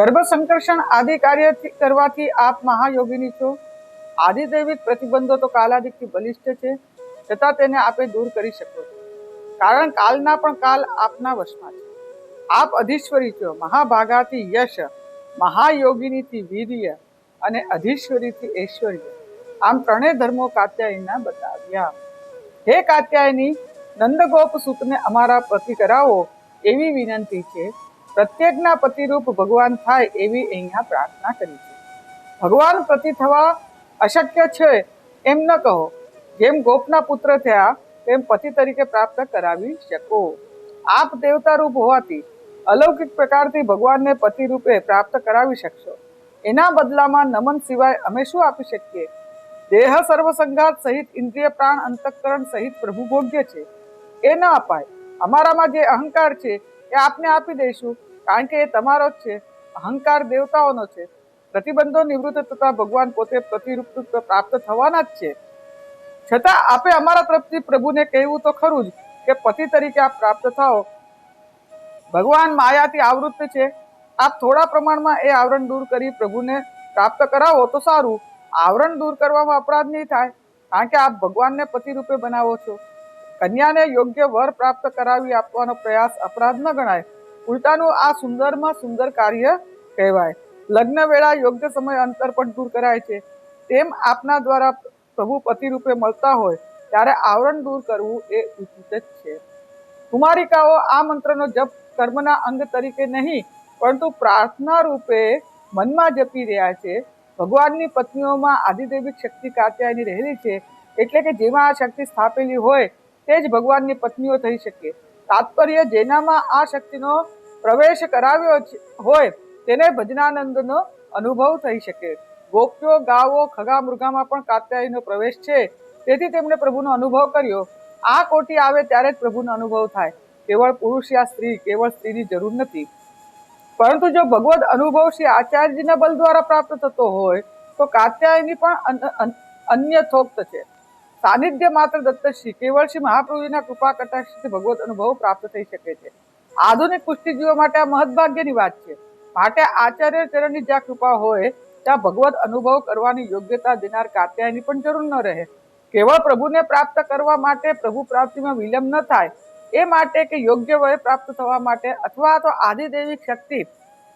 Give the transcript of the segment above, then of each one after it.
ગર્ભ સંકર્ષણ આદિ કાર્ય કરવાથી આપ મહાયોગીની છો. આદિદૈવિક પ્રતિબંધો તો કાલાદિકથી બલિષ્ઠ છે. છતાં તેને આપે દૂર કરી શકો છો. કારણ કાલના પણ કાલ આપના વશમાં છે. આપ અધીશ્વરી છો. મહાભાગાથી યશ, મહાયોગિનીથી વીર્ય અને અધીશ્વરીથી ઐશ્વર્ય. આમ ત્રણેય ધર્મો કાત્યાયનના બતાવ્યા. હે કાત્યાયની, નંદગોપ સૂતને અમારા પતિ કરાવો એવી વિનંતી છે. પ્રત્યેકના પતિરૂપ ભગવાન થાય એવી અહીંયા પ્રાર્થના કરી છે. ભગવાન પ્રતિ થવા અશક્ય છે એમ ન કહો. જેમ ગોપના પુત્ર થયા, તેમ પતિ તરીકે પ્રાપ્ત કરાવી શકો. આપ દેવતા રૂપ હોવાથી અલૌકિક પ્રકારથી ભગવાનને પતિ રૂપે પ્રાપ્ત કરાવી શકશો. એના બદલામાં નમન સિવાય અમે શું આપી શકીએ? દેહ સર્વસંઘાત સહિત ઇન્દ્રિય પ્રાણ અંતઃકરણ સહિત પ્રભુ ભોગ્ય છે. એ ન અપાય. અમારામાં જે અહંકાર છે એ આપને આપી દઈશું. કારણ કે એ તમારો જ છે. અહંકાર દેવતાઓનો છે. પ્રતિબંધો નિવૃત્ત થતા ભગવાન પોતે પ્રતિરૂપ પ્રાપ્ત થવાના જ છે. છતાં આપે અમારા તરફથી પ્રભુને કહેવું તો ખરું જ કે પતિ તરીકે આપ પ્રાપ્ત થાઓ. ભગવાન માયાથી આવૃત્ત છે. આપ થોડા પ્રમાણમાં એ આવરણ દૂર કરી પ્રભુને પ્રાપ્ત કરાવો તો સારું. આવરણ દૂર કરવામાં અપરાધ નહીં થાય. કારણ કે આપ ભગવાનને પતિ રૂપે બનાવો છો. કન્યાને યોગ્ય વર પ્રાપ્ત કરાવી આપવાનો પ્રયાસ અપરાધ ન ગણાય. ઉલટાનું આ સુંદરમાં સુંદર કાર્ય કહેવાય. લગ્ન વેળા યોગ્ય સમય અંતર પણ દૂર કરાય છે. તેમ આપના દ્વારા પ્રભુ પતિ રૂપે મળતા હોય, ત્યારે આવરણ દૂર કરવું એ ઉચિત જ છે. કુમારિકાઓ આ મંત્રનો જપ કર્મના અંગ તરીકે નહીં, પરંતુ પ્રાર્થના રૂપે મનમાં જપી રહ્યા છે. ભગવાનની પત્નીઓમાં આદિદેવી શક્તિ કાત્યાયની રહેલી છે, એટલે કે જેમાં આ શક્તિ સ્થાપેલી હોય તે જ ભગવાનની પત્નીઓ થઈ શકે. તાત્પર્ય જેનામાં આ શક્તિનો પ્રવેશ કરાવ્યો હોય તેને ભજનાનંદનો અનુભવ થઈ શકે. ગોપ્યો ગાવો, ખગા મૃગામાં પણ કાત્યાયનો પ્રવેશ છે. તેથી તેમણે પ્રભુનો અનુભવ કર્યો. આ કોટી આવે ત્યારે જ પ્રભુનો અનુભવ થાય. કેવળ પુરુષ યા સ્ત્રી, કેવળ સ્ત્રીની જરૂર નથી. પરંતુ જો ભગવદ અનુભવ શ્રી આચાર્યજીના બલ દ્વારા પ્રાપ્ત થતો હોય, તો કાત્યાયની પણ અન- અન- અન્ય થોક્ત છે. સાનિધ્ય માત્ર દત્તશ્રી કેવળ શ્રી મહાપ્રભુજીના કૃપા કટાક્ષથી ભગવત અનુભવ પ્રાપ્ત થઈ શકે છે. આધુનિક કુસ્તીજીઓ માટે આ મહદભાગ્યની વાત છે. માટે આચાર્ય ચરણની જ્યાં કૃપા હોય, ત્યાં ભગવત અનુભવ કરવાની યોગ્યતા દેનાર કાત્યાયની પણ જરૂર ન રહે. કેવળ પ્રભુને પ્રાપ્ત કરવા માટે પ્રભુ પ્રાપ્તિમાં વિલંબ ન થાય, એ માટે કે યોગ્ય વય પ્રાપ્ત થવા માટે અથવા તો આદિદેવી શક્તિ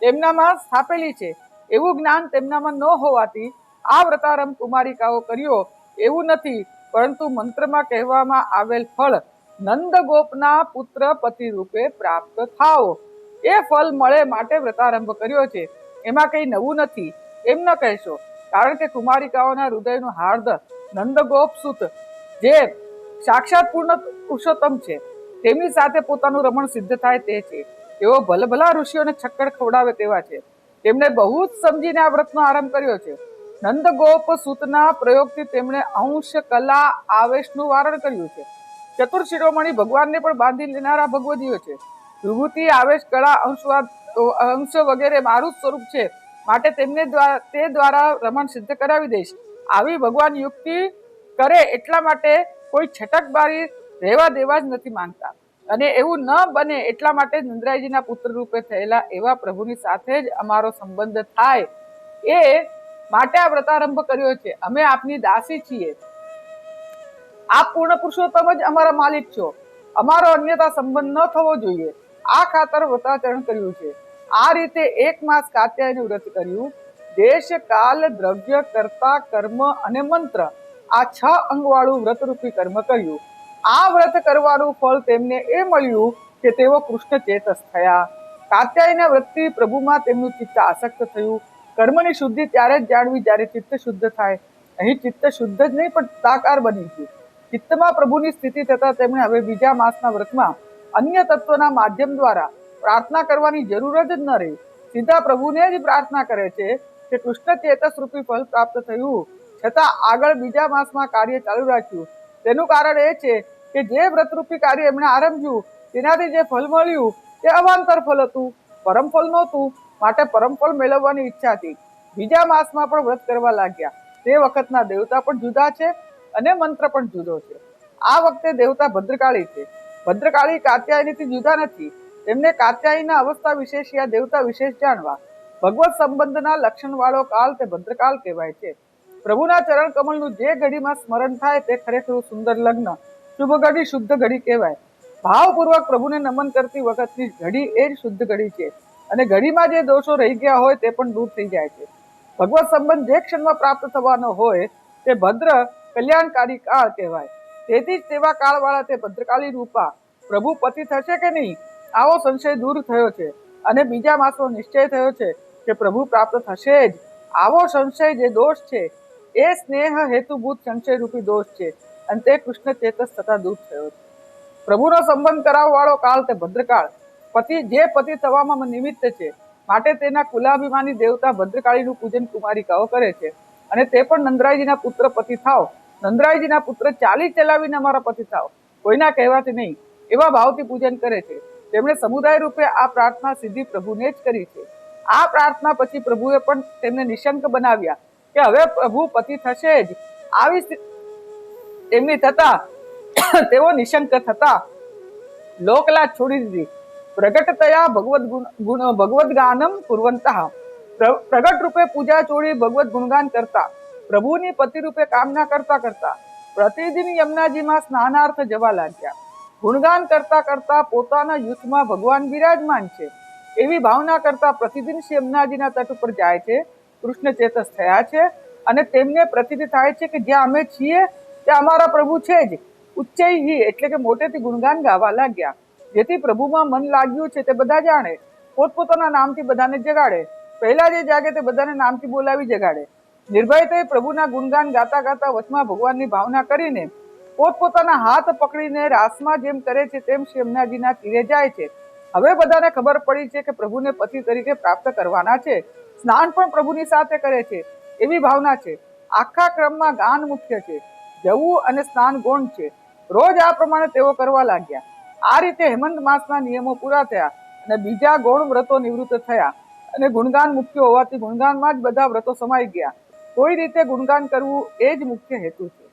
તેમનામાં સ્થાપેલી છે. એવું જ્ઞાન તેમનામાં ન હોવાથી આ વ્રતારંભ કુમારિકાઓ કર્યો, એવું નથી. પરંતુ મંત્રમાં કહેવામાં આવેલ ફળ નંદગોપના પુત્ર પતિ રૂપે પ્રાપ્ત થાઓ. એ ફળ મળે માટે વ્રતારંભ કર્યો છે. એમાં કંઈ નવું નથી. એમ ન કહેશો. કારણ કે કુમારિકાઓના હૃદયનું હાર્દ નંદગોપ જે સાક્ષાત પૂર્ણ પુરુષોત્તમ છે. તેમની સાથે પોતાનું રમણ સિદ્ધ થાય તે છે. તેઓ ભલભલા ઋષિઓને છક્કર ખવડાવે તેવા છે. તેમણે બહુ જ સમજીને આ વ્રતનો આરંભ કર્યો છે. નંદગોપ સૂતના પ્રયોગથી તેમણે અંશ કલા આવેશનું વારણ કર્યું છે. ચતુર શિરોમણી ભગવાનને પણ બાંધી લેનારા ભગવદીઓ છે. વિભૂતિ, આવેશ, કળા, અંશવાદ અંશ વગેરે મારું સ્વરૂપ છે. માટે તેમને દ્વારા તે દ્વારા રમણ સિદ્ધ કરાવી દઈશ. આવી ભગવાન યુક્તિ કરે એટલા માટે કોઈ છટકબારી રહેવા દેવા જ નથી માંગતા. અને એવું ન બને એટલા માટે નંદરાયજીના પુત્ર રૂપે થયેલા એવા પ્રભુની સાથે જ અમારો સંબંધ થાય. એ માટે આ વ્રતારંભ કર્યો છે. અમે આપની દાસી છીએ. આપ પૂર્ણ પુરુષોત્તમ જ અમારા માલિક છો. અમારો અન્યતા સંબંધ ન થવો જોઈએ. આ ખાતર વ્રતાચરણ કર્યું છે. આ રીતે એક માસ કાત્યાયનું વ્રત કર્યું. દેશ, કાલ, દ્રવ્ય, કર્તા, કર્મ અને મંત્ર આ છ અંગવાળું વ્રતરૂપી કર્મ કર્યું. આ વ્રત કરવાનું ફળ તેમને એ મળ્યું કે તેઓ કૃષ્ણ ચેતસ થયા. કાત્યાયના વ્રતથી પ્રભુમાં તેમનું ચિત્ત આસક્ત થયું. કર્મની શુદ્ધિ ત્યારે જ જાણવી જ્યારે ચિત્ત શુદ્ધ થાય. અહીં ચિત્ત શુદ્ધ જ નહીં, પણ સાકાર બની ગયું. ચિત્તમાં પ્રભુની સ્થિતિ થતાં તેમણે હવે બીજા માસના વ્રતમાં અન્ય તત્વના માધ્યમ દ્વારા પ્રાર્થના કરવાની જરૂર જ ન રહી. સીધા પ્રભુને જ પ્રાર્થના કરે છે કે કૃષ્ણ ચેતસ રૂપી ફળ પ્રાપ્ત થયું. છતાં આગળ બીજા માસમાં કાર્ય ચાલુ રાખ્યું. તેનું કારણ એ છે કે જે વ્રતરૂપી કાર્ય એમણે આરંભ્યું, તેનાથી જે ફલ મળ્યું, તે અવાંતર ફલ હતું. પરમ ફલ નહોતું. માટે પરમફળ મેળવવાની ઈચ્છા હતી. બીજા માસમાં પણ વ્રત કરવા લાગ્યા. તે વખતના દેવતા પણ જુદા છે અને મંત્ર પણ જુદો છે. આ વખતે દેવતા ભદ્રકાળી છે. ભદ્રકાળી કાત્યાયનીથી જુદા નથી. તેમને કાત્યાયનીના અવસ્થા વિશેષ યા દેવતા વિશેષ જાણવા. ભગવત સંબંધના લક્ષણવાળો કાળ તે ભદ્રકાળ કહેવાય છે. પ્રભુના ચરણ કમળનું જે ઘડીમાં સ્મરણ થાય તે ખરેખર સુંદર લગ્ન, શુભ ઘડી, શુદ્ધ ઘડી કહેવાય. ભાવપૂર્વક પ્રભુને નમન કરતી વખતની ઘડી એ જ શુદ્ધ ઘડી છે. અને ઘડીમાં જે દોષો રહી ગયા હોય તે પણ દૂર થઈ જાય છે. ભગવત સંબંધ જે ક્ષણમાં પ્રાપ્ત થવાનો હોય તે ભદ્ર કલ્યાણકારી કાળ કહેવાય. તેથી જ તેવા કાળવાળા તે ભદ્રકાળી રૂપા પ્રભુ પતિ થશે કે નહીં, આવો સંશય દૂર થયો છે અને બીજા માસનો નિશ્ચય થયો છે કે પ્રભુ પ્રાપ્ત થશે જ. આવો સંશય જે દોષ છે, એ સ્નેહ હેતુભૂત સંશય રૂપી દોષ છે અને તે કૃષ્ણ ચેતસ થતા દૂર થયો છે. પ્રભુનો સંબંધ કરાવવાળો કાળ તે ભદ્રકાળ પતિ જે પતિ થવામાં નિમિત્ત છે, માટે તેના કુલાભિમાની દેવતા ભદ્રકાળીનું પૂજન કુમારિકાઓ કરે છે. અને તે પણ નંદરાયજીના પુત્ર પતિ થાવ નંદરાયજીના પુત્ર ચાલી ચલાવીને અમારા પતિ થાવ કોઈના કહેવાથી નહીં, એવા ભાવથી પૂજન કરે છે. તેમણે સમુદાય રૂપે આ પ્રાર્થના સિદ્ધિ પ્રભુને જ કરી છે. આ પ્રાર્થના પછી પ્રભુએ પણ તેમને નિશંક બનાવ્યા કે હવે પ્રભુ પતિ થશે જ. આવી તેમની થતા, તેઓ નિશંક થતા, લોકલાજ છોડી દીધી. પ્રગટતયા ભગવદ ગુણ ભગવદ ગાનમ કુર્વંતઃ પ્ર- પ્રગટ રૂપે પૂજા ચોળી ભગવત ગુણગાન કરતા પ્રભુની પતિ રૂપે કામના કરતા કરતા પ્રતિદિન યમુનાજીમાં સ્નાનાર્થ જવા લાગ્યા ગુણગાન કરતા કરતા પોતાના યુથમાં ભગવાન બિરાજમાન છે એવી ભાવના કરતા પ્રતિદિન શ્રી યમુનાજીના તટ ઉપર જાય છે, કૃષ્ણ ચેતસ થયા છે અને તેમને પ્રતિદિ થાય છે કે જ્યાં અમે છીએ, ત્યાં અમારા પ્રભુ છે જ. ઉચ્ચૈ એટલે કે મોટેથી ગુણગાન ગાવા લાગ્યા. જેથી પ્રભુમાં મન લાગ્યું છે તે બધા જાણે. પોતપોતાના નામથી બધાને જગાડે. પહેલા જે જાગે તે બધાને નામથી બોલાવી જગાડે. નિર્ભયતાએ પ્રભુના ગુણગાન ગાતા ગાતા વચમાં ભગવાનની ભાવના કરીને પોતપોતાના હાથ પકડીને રાસમાં જેમ કરે છે તેમ શ્રી યમુનાજીના તીરે જાય છે. હવે બધાને ખબર પડી છે કે પ્રભુને પતિ તરીકે પ્રાપ્ત કરવાના છે. સ્નાન પણ પ્રભુની સાથે કરે છે. એવી ભાવના છે. આખા ક્રમમાં ગાન મુખ્ય છે. જવું અને સ્નાન ગૌણ છે. રોજ આ પ્રમાણે તેઓ કરવા લાગ્યા. આ રીતે હેમંત માસના નિયમો પૂરા થયા અને બીજા ગૌણ વ્રતો નિવૃત્ત થયા અને ગુણગાન મુખ્ય હોવાથી ગુણગાનમાં જ બધા વ્રતો સમાઈ ગયા. કોઈ રીતે ગુણગાન કરવું એ જ મુખ્ય હેતુ છે.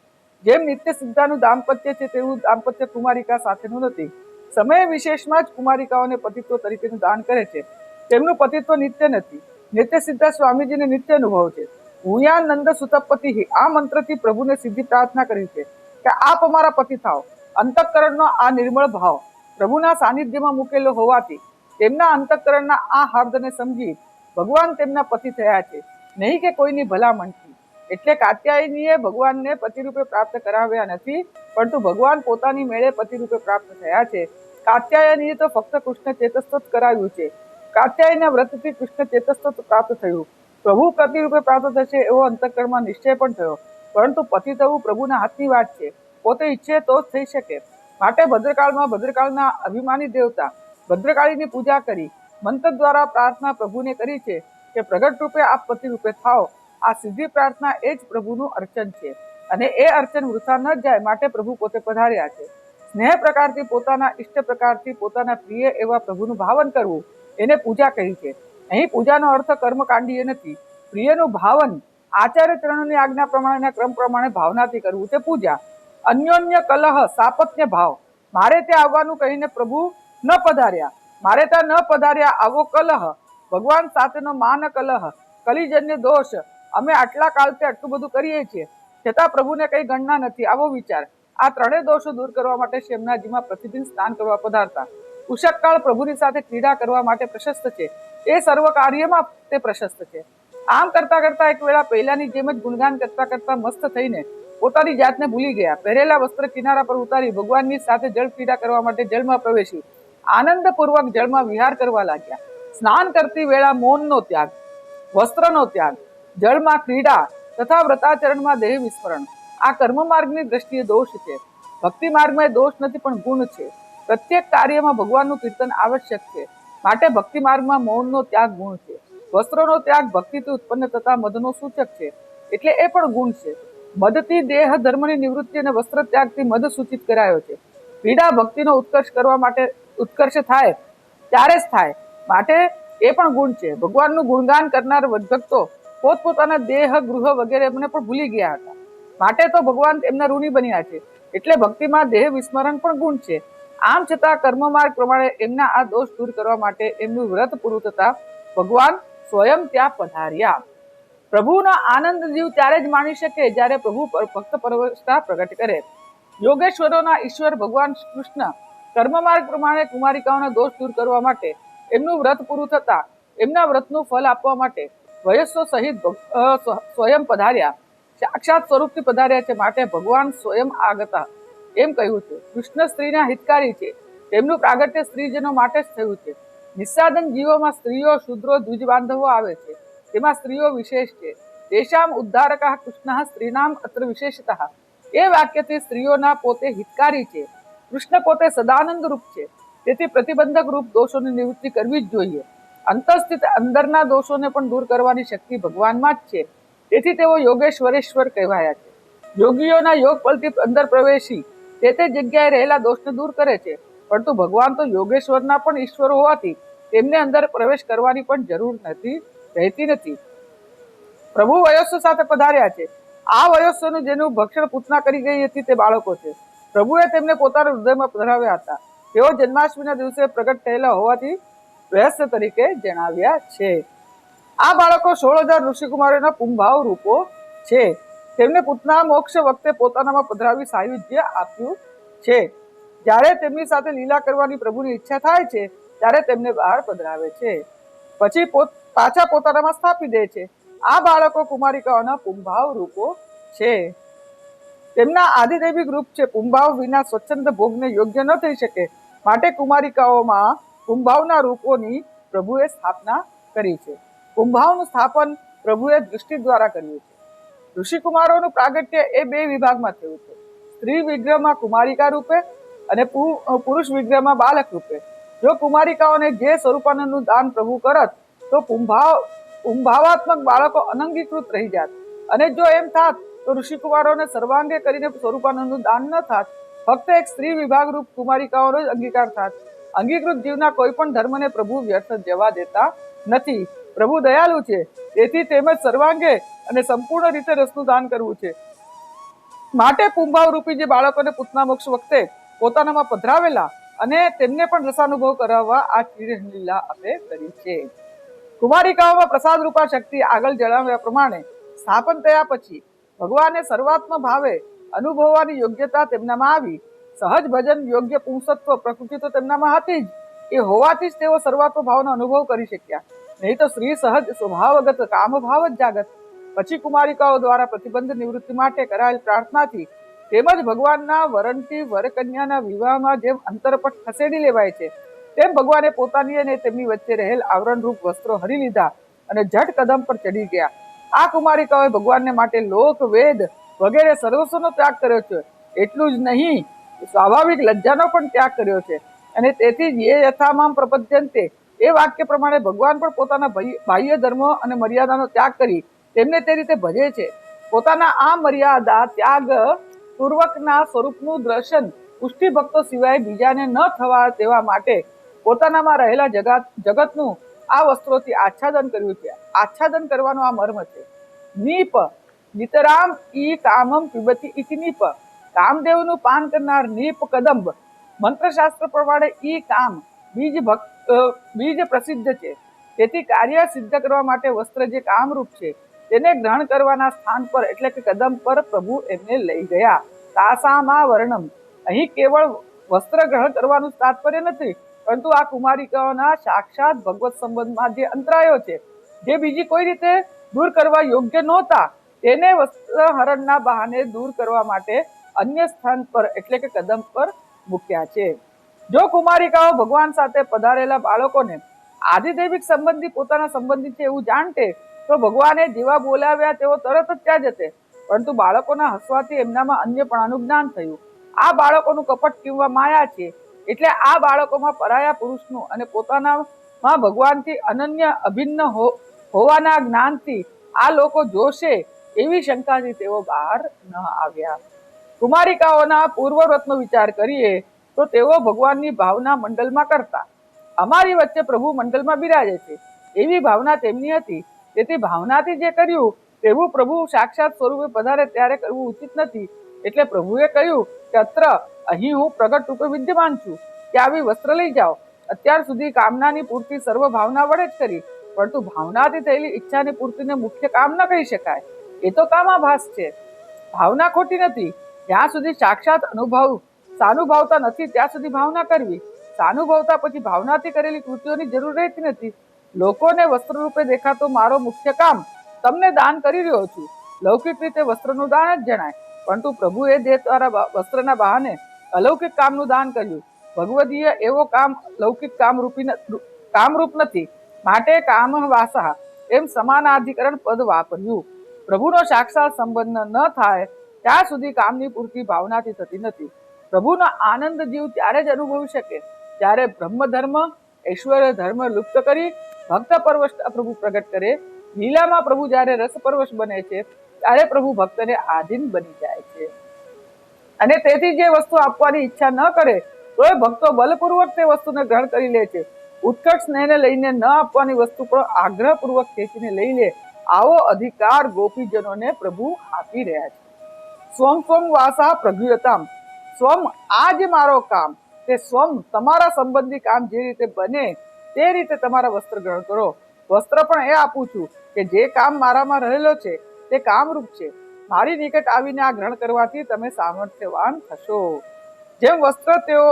જેમ નિત્ય સિદ્ધાનું દાંપત્ય છે તેવું દાંપત્ય કુમારિકા સાથેનું નથી. સમય વિશેષમાં જ કુમારિકાઓને પતિત્વ તરીકેનું દાન કરે છે. તેમનું પતિત્વ નિત્ય નથી. નિત્ય સિદ્ધા સ્વામીજીને નિત્ય અનુભવ છે. હુયા નંદ સુતપતિ આ મંત્રથી પ્રભુને સિદ્ધિ પ્રાર્થના કરી છે કે આપ અમારા પતિ થાવ અંતઃકરણનો આ નિર્મળ ભાવ પ્રભુના સાનિધ્યમાં મૂકેલો હોવાથી તેમના અંતઃકરણના આ હાર્દને સમજી ભગવાન તેમના પતિ થયા છે. નહીં કે કોઈની ભલામણથી. એટલે કાત્યાયનીએ ભગવાનને પતિરૂપે પ્રાપ્ત કરાવ્યા નથી, પરંતુ ભગવાન પોતાની મેળે પતિરૂપે પ્રાપ્ત થયા છે. કાત્યાયનીએ તો ફક્ત કૃષ્ણ ચેતસ્થ જ કરાવ્યું છે. કાત્યાયના વ્રતથી કૃષ્ણ ચેતસ્થ પ્રાપ્ત થયું. પ્રભુ પ્રતિરૂપે પ્રાપ્ત થશે એવો અંતઃકરણમાં નિશ્ચય પણ થયો. પરંતુ પતિ થવું પ્રભુના હાથની વાત છે. પોતે ઈચ્છે તો જ થઈ શકે. માટે ભદ્રકાળમાં ભદ્રકાળના અભિમાની દેવતા ભદ્રકાળીની પૂજા કરી મંત્ર દ્વારા પ્રાર્થના પ્રભુને કરી છે કે પ્રગટ રૂપે આપ પતિ રૂપે થાઓ. આ સિદ્ધિ પ્રાર્થના એ જ પ્રભુનું અર્ચન છે અને એ અર્ચન વૃથા ન જાય માટે પ્રભુ પોતે પધાર્યા છે. સ્નેહ પ્રકારથી પોતાના ઇષ્ટ પ્રકારથી પોતાના પ્રિય એવા પ્રભુનું ભાવન કરવું એને પૂજા કહી છે. અહીં પૂજાનો અર્થ કર્મકાંડીય નથી. પ્રિયનું ભાવન આચાર્ય ચરણોની આજ્ઞા પ્રમાણેના ક્રમ પ્રમાણે ભાવનાથી કરવું તે પૂજા. અન્યોન્ય કલહ, સાપત્ય ભાવ. મારે ત્યાં આવવાનું કહીને પ્રભુ ન પધાર્યા. મારે ત્યાં ન પધાર્યા, આવો કલહ. ભગવાન સાથેનો માન કલહ, કલિજન્ય દોષ. અમે આટલા કાળથી આટલું બધું કરીએ છીએ. છતાં પ્રભુને કઈ ગણના નથી. આવો વિચાર. આ ત્રણેય દોષો દૂર કરવા માટે શેમનાજીમાં પ્રતિદિન સ્નાન કરવા પધારતા. ઉષકકાળ પ્રભુની સાથે ક્રીડા કરવા માટે પ્રશસ્ત છે. એ સર્વ કાર્યમાં તે પ્રશસ્ત છે. આમ કરતા કરતા એક વેળા પહેલાની જેમ જ ગુણગાન કરતા કરતા મસ્ત થઈને પોતાની જાતને ભૂલી ગયા. પહેરેલા વસ્ત્ર કિનારા પર ઉતારી ભગવાનની સાથે જળ ક્રીડા કરવા માટે જળમાં પ્રવેશી આનંદપૂર્વક જળમાં વિહાર કરવા લાગ્યા. સ્નાન કરતી વેળા મૌનનો ત્યાગ, વસ્ત્રનો ત્યાગ, જળમાં ક્રીડા તથા વ્રતાચરણમાં દેહ વિસ્મરણ. આ કર્મ માર્ગની દ્રષ્ટિએ દોષ છે. ભક્તિ માર્ગમાં દોષ નથી, પણ ગુણ છે. પ્રત્યેક કાર્યમાં ભગવાનનું કીર્તન આવશ્યક છે. માટે ભક્તિ માર્ગમાં મૌનનો ત્યાગ ગુણ છે. વસ્ત્રોનો ત્યાગ ભક્તિથી ઉત્પન્ન થતા મધનો સૂચક છે. એટલે એ પણ ગુણ છે. મદથી દેહ, ધર્મની નિવૃત્તિ અને વસ્ત્ર ત્યાગથી મદ સૂચિત કરાયો છે. પીડા, ભક્તિનો ઉત્કર્ષ કરવા માટે ઉત્કર્ષ થાય, ત્યારે જ થાય. માટે એ પણ ગુણ છે. ભગવાનનું ગુણગાન કરનાર ભક્તો પોતપોતાના દેહ, ગૃહ વગેરે એમને પણ ભૂલી ગયા હતા. માટે તો ભગવાન એમના ઋણી બન્યા છે. એટલે ભક્તિમાં દેહ વિસ્મરણ પણ ગુણ છે. આમ છતાં કર્મ માર્ગ પ્રમાણે એમના આ દોષ દૂર કરવા માટે એમનું વ્રત પૂરું થતા ભગવાન સ્વયં ત્યાં પધાર્યા. પ્રભુનો આનંદ જીવ ત્યારે જ માણી શકે જ્યારે પ્રભુ પર ભક્ત પરવશતા પ્રગટ કરે. યોગેશ્વરોના ઈશ્વર ભગવાન કૃષ્ણ કર્મ માર્ગ પ્રમાણે કુમારિકાઓના દોષ દૂર કરવા માટે, એમનું વ્રત પૂરું થતા એમના વ્રતનું ફલ આપવા માટે વયસ્સો સહિત સ્વયં પધાર્યા. સાક્ષાત સ્વરૂપથી પધાર્યા છે માટે ભગવાન સ્વયં આગતા. એમ કહ્યું છે, કૃષ્ણ સ્ત્રીના હિતકારી છે. તેમનું પ્રાગટ્ય સ્ત્રીજનો માટે જ થયું છે. નિસ્સાદન જીવોમાં સ્ત્રીઓ શુદ્રો દ્વિજ બાંધવો આવે છે. તેમાં સ્ત્રીઓ વિશેષ છે. તેષામ ઉદ્ધારક કૃષ્ણ સ્ત્રીનામ અત્ર વિશેષત. એ વાક્યથી સ્ત્રીઓના પોતે હિતકારી છે. કૃષ્ણ પોતે સદાનંદ રૂપ છે. તેથી પ્રતિબંધક રૂપ દોષોની નિવૃત્તિ કરવી જ જોઈએ. અંતસ્થિત અંદરના દોષોને પણ દૂર કરવાની શક્તિ ભગવાનમાં જ છે. તેથી તેઓ યોગેશ્વરેશ્વર કહેવાયા છે. યોગીઓના યોગ પલથી અંદર પ્રવેશી તે તે જગ્યાએ રહેલા દોષને દૂર કરે છે. પરંતુ ભગવાન તો યોગેશ્વરના પણ ઈશ્વર હોવાથી તેમને અંદર પ્રવેશ કરવાની પણ જરૂર નથી. રહેતી નથી. પ્રભુ વયસ્સો સાથે પધાર્યા છે. આ વયસ્સોનું જેનું ભક્ષણ પૂતના કરી ગઈ હતી તે બાળકો છે. પ્રભુએ તેમને પોતાના હૃદયમાં પધરાવ્યા હતા. તેઓ જન્માષ્ટમીના દિવસે પ્રગટ થયેલા હોવાથી વયસ્થ તરીકે જણાવ્યા છે. આ બાળકો સોળ હજાર ઋષિકુમારોના પુંભાવ રૂપો છે. તેમને પૂતના મોક્ષ વખતે પોતાનામાં પધરાવી સાયુજ્ય આપ્યું છે. જ્યારે તેમની સાથે લીલા કરવાની પ્રભુની ઈચ્છા થાય છે, ત્યારે તેમને બહાર પધરાવે છે. પછી પાછા પોતાનામાં સ્થાપી દે છે. આ બાળકો કુમારિકાઓના પુંભાવ રૂપો છે. તેમના આદિદૈવિક રૂપ છે. કુંભાવ વિના સ્વચ્છંદ ભોગને યોગ્ય ન થઈ શકે. માટે કુમારિકાઓમાં કુંભાવના રૂપોની પ્રભુએ સ્થાપના કરી છે. કુંભાવનું સ્થાપન પ્રભુએ દૃષ્ટિ દ્વારા કર્યું છે. ઋષિકુમારોનું પ્રાગટ્ય એ બે વિભાગમાં થયું છે. સ્ત્રી વિગ્રહમાં કુમારિકા રૂપે અને પુરુષ વિગ્રહમાં બાલક રૂપે. જો કુમારિકાઓને જે સ્વરૂપાનંદનું દાન પ્રભુ કરત, તો કુંભાવ કુંભાવાત્મક બાળકો અનંગીકૃત રહી જાત. અને જો એમ થાત, તો ઋષિકુમારોને સર્વાંગે કરીને સ્વરૂપાનંદનું દાન ન થાત, ફક્ત એક સ્ત્રી વિભાગ રૂપ કુમારિકાઓનો જ અંગીકાર થાત. અંગીકૃત જીવના કોઈ પણ ધર્મને પ્રભુ વ્યર્થ જવા દેતા નથી. પ્રભુ દયાલુ છે. તેથી તેમજ સર્વાંગે અને સંપૂર્ણ રીતે રસનું દાન કરવું છે. માટે પુંભાવ રૂપી જે બાળકોને પૂતના મોક્ષ વખતે પોતાનામાં પધરાવેલા અને તેમને પણ રસાનુભવ કરાવવા આ લીલા આપણે કરી છે. કુમારિકાઓમાં પ્રસાદ રૂપા શક્તિ આગળ જણાવ્યા પ્રમાણે સ્થાપન થયા પછી ભગવાને સર્વાત્મ ભાવે અનુભવવાની યોગ્યતા તેમનામાં આવી. સહજ ભજન યોગ્ય પુંસત્વ પ્રકૃતિ તો તેમનામાં હતી જ. એ હોવાથી જ તેઓ સર્વાત્મ ભાવનો અનુભવ કરી શક્યા. નહીં તો સ્ત્રી સહજ સ્વભાવગત કામ ભાવ જ જાગત. પછી કુમારિકાઓ દ્વારા પ્રતિબંધ નિવૃત્તિ માટે કરાયેલ પ્રાર્થનાથી તેમજ ભગવાનના વરણથી વરકન્યાના વિવાહમાં જેમ અંતરપટ ખસેડી લેવાય છે, તેમ ભગવાને પોતાની અને તેમની વચ્ચે રહેલ આવરણરૂપ વસ્ત્રો હરી લીધા અને જટ કદમ પર ચડી ગયા. આ કુમારિકાઓએ ભગવાનને માટે લોક, વેદ વગેરે સર્વસ્વનો ત્યાગ કર્યો છે. એટલું જ નહીં, સ્વાભાવિક લજ્જાનો પણ ત્યાગ કર્યો છે. અને તેથી જ એ યથામામ પ્રપદ્યંતે એ વાક્ય પ્રમાણે ભગવાન પણ પોતાના બાહ્ય ધર્મ અને મર્યાદાનો ત્યાગ કરી તેમને તે રીતે ભજે છે. પોતાના આ મર્યાદા ત્યાગ પૂર્વકના સ્વરૂપનું દર્શન પુષ્ટિ ભક્તો સિવાય બીજાને ન થવા દેવા માટે પોતાનામાં રહેલા જગત, જગતનું આ વસ્ત્રોથી આચ્છાદન કર્યું છે. આચ્છાદન કરવાનો આ મર્મ છે. નીપ, નિતરામ ઈ કામમ પીબતી ઇતિ નીપ. કામદેવનું પાન કરનાર નીપ કદંબ. મંત્રશાસ્ત્ર પ્રમાણે ઈ કામ બીજ ભક્ત બીજ પ્રસિદ્ધ છે. તેથી કાર્ય સિદ્ધ કરવા માટે વસ્ત્ર જે કામરૂપ છે તેને ગ્રહણ કરવાના સ્થાન પર, એટલે કે કદમ પર પ્રભુ એમને લઈ ગયા. તાસામાં વર્ણમ. અહીં કેવળ વસ્ત્ર ગ્રહણ કરવાનું તાત્પર્ય નથી, પરંતુ આ કુમારિકાઓના સાક્ષાત ભગવત સંબંધમાં જે અંતરાયો છે, જે બીજી કોઈ રીતે દૂર કરવા યોગ્ય નહોતા, તેને વસ્ત્રહરણના બહાને દૂર કરવા માટે અન્ય સ્થાન પર, એટલે કે કદમ પર મૂક્યા છે. જો કુમારિકાઓ ભગવાન સાથે પધારેલા બાળકોને આદિદૈવિક સંબંધી, પોતાના સંબંધી છે એવું જાણતે તો ભગવાને જેવા બોલાવ્યા તેઓ તરત જ ત્યાં જતે. પરંતુ બાળકોના હસવાથી એમનામાં અન્યપણાનું જ્ઞાન થયું. આ બાળકોનું કપટ કિંવા માયા છે. એટલે આ બાળકોમાં પરાયા પુરુષનું અને પોતાનામાં ભગવાનથી અનન્ય અભિન્ન હોવાના જ્ઞાનથી આ લોકો જોશે એવી શંકાથી તેઓ બહાર ન આવ્યા. કુમારિકાઓના પૂર્વવ્રતનો વિચાર કરીએ તો તેઓ ભગવાનની ભાવના મંડળમાં કરતા. અમારી વચ્ચે પ્રભુ મંડળમાં બિરાજે છે. એવી ભાવના તેમની હતી તેથી ભાવનાથી જે કર્યું, તેવું પ્રભુ સાક્ષાત સ્વરૂપે પધારે ત્યારે કરવું ઉચિત નથી. એટલે પ્રભુએ કહ્યું કે, અત્ર, અહીં હું પ્રગટ રૂપે વિદ્યમાન છું. કે આવી વસ્ત્ર લઈ જાઓ. અત્યાર સુધી કામનાની પૂર્તિ સર્વ ભાવના વડે જ કરી, પરંતુ ભાવનાથી થયેલી ઈચ્છાની પૂર્તિને મુખ્ય કામ ન કહી શકાય. એ તો કામાભાસ છે. ભાવના ખોટી નથી. જ્યાં સુધી સાક્ષાત અનુભવ, સાનુભાવતા નથી, ત્યાં સુધી ભાવના કરવી. સાનુભવતા પછી ભાવનાથી કરેલી કૃતિઓની જરૂર રહેતી નથી. લોકોને વસ્ત્ર રૂપે દેખાતો મારો મુખ્ય કામ તમને દાન કરી રહ્યો છું. લૌકિક રીતે વસ્ત્રનું દાન જ જણાય. પરંતુ પ્રભુએ દેહ દ્વારા વસ્ત્રના બહાને અલૌકિક કામનું દાન કર્યું. ભગવદીય એવો કામ, લૌકિક કામરૂપી કામરૂપ નથી. માટે કામ વાસા. એમ સમાનાધિકરણ પદ વાપર્યું. પ્રભુનો સાક્ષાત સંબંધ ન થાય, ત્યાં સુધી કામની પૂર્તિ ભાવનાથી થતી નથી. પ્રભુનો આનંદ જીવ ત્યારે જ અનુભવી શકે, જ્યારે બ્રહ્મ ધર્મ ઐશ્વર્ય ધર્મ લુપ્ત કરી ભક્ત પરવશ પ્રભુ પ્રગટ કરે. લીલામાં પ્રભુ જ્યારે રસ પરવશ બને છે, ત્યારે પ્રભુ ભક્તને આધીન બની જાય છે. અને તેથી જે વસ્તુ આપવાની ઈચ્છા ન કરે, તોય ભક્તો બલપૂર્વક તે વસ્તુને ગ્રહણ કરી લે છે. ઉત્કટ સ્નેહને લઈને ન આપવાની વસ્તુ પણ આગ્રહપૂર્વક ખેંચીને લઈ લે. આવો અધિકાર ગોપીજનોને પ્રભુ આપી રહ્યા છે. સ્વમ સ્વમ વાસા પ્રગુયતામ. સ્વમ આ જ મારો કામ. તે સ્વમ તમારા સંબંધી કામ જે રીતે બને તે રીતે તમારા વસ્ત્ર ગ્રહણ કરો. વસ્ત્ર પણ એ આપું છું કે જે કામ મારામાં રહેલો છે, તે કામરૂપ છે. મારી નિકટ આવીને આ ગ્રહણ કરવાથી તમે સામર્થ્યવાન થશો. જેમ વસ્ત્ર તેઓ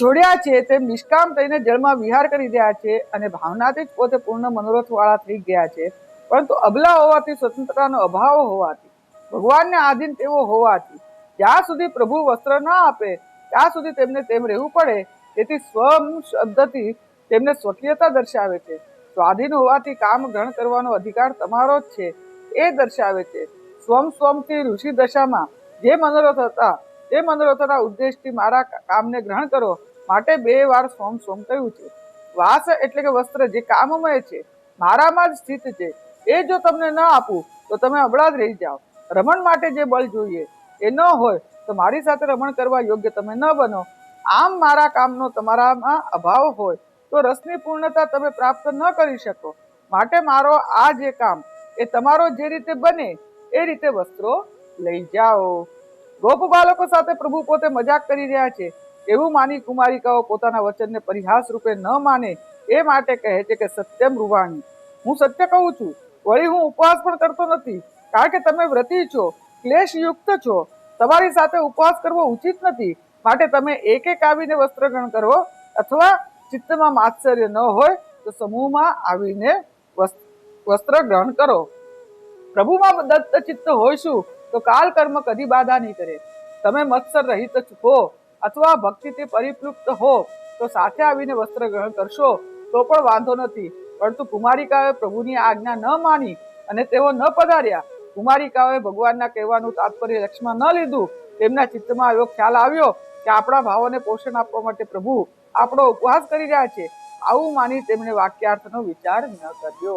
છોડ્યા છે, તેમ નિષ્કામ થઈને જળમાં વિહાર કરી રહ્યા છે અને ભાવનાથી જ પોતે પૂર્ણ મનોરથ વાળા થઈ ગયા છે. પરંતુ અબલા હોવાથી, સ્વતંત્રતાનો અભાવ હોવાથી, ભગવાનને આધીન તેઓ હોવાથી, જ્યાં સુધી પ્રભુ વસ્ત્ર ન આપે, ત્યાં સુધી તેમને તેમ રહેવું પડે તેથી સ્વમ શબ્દથી તેમને સ્વકીયતા દર્શાવે છે. સ્વાધીન હોવાથી કામ ગ્રહણ કરવાનો અધિકાર તમારો જ છે. એ દર્શાવે છે. સ્વમ સ્વમથી ઋષિ દશામાં જે મનોરથ હતા તે મનોરથના ઉદ્દેશથી મારા કામને ગ્રહણ કરો. માટે બે વાર સ્વમ સ્વમ કહ્યું છે. વાસ એટલે કે વસ્ત્ર જે કામમય છે, મારામાં જ સ્થિત છે. એ જો તમને ન આપું, તો તમે અબળા જ રહી જાઓ. રમણ માટે જે બળ જોઈએ, એ ન હોય, તો મારી સાથે રમણ કરવા યોગ્ય તમે ન બનો. આમ મારા કામનો તમારામાં અભાવ હોય તો રસની પૂર્ણતા તમે પ્રાપ્ત ન કરી શકો. માટે મારો આ જે કામ એ તમારો જે રીતે બને એ રીતે વસ્ત્રો લઈ જાઓ. ગોપ બાળકો સાથે પ્રભુ પોતે મજાક કરી રહ્યા છે. એવું માની કુમારિકાઓ પોતાના વચનને પરિહાસ રૂપે ન માને એ માટે કહે છે કે સત્યમ રૂવાણી. હું સત્ય કહું છું, વળી હું ઉપવાસ પણ કરતો નથી. કારણ કે તમે વ્રતી છો, ક્લેશયુક્ત છો. તમારી સાથે ઉપવાસ કરવો ઉચિત નથી. માટે તમે એક એક આવીને વસ્ત્ર ગ્રહણ કરો અથવા ચિત્તમાં માત્સર્ય ન હોય તો સમૂહમાં આવીને વસ્ત્ર ગ્રહણ કરો. પ્રભુમાં દત્ત ચિત્ત હોઈશું તો કાલ કર્મ કદી બાધા નહીં કરે. તમે મત્સર રહિત હો અથવા ભક્તિથી પરિપૃપ્ત હો તો સાથે આવીને વસ્ત્ર ગ્રહણ કરશો તો પણ વાંધો નથી. પરંતુ કુમારિકાએ પ્રભુની આજ્ઞા ન માની અને તેઓ ન પધાર્યા. કુમારિકાઓએ ભગવાનના કહેવાનું તાત્પર્ય લક્ષ્યમાં ન લીધું. તેમના ચિત્તમાં એવો ખ્યાલ આવ્યો કે આપણા ભાવોને પોષણ આપવા માટે પ્રભુ આપણો ઉપવાસ કરી રહ્યા છે. આવું માની તેમણે વાક્યાર્થનો વિચાર ન કર્યો.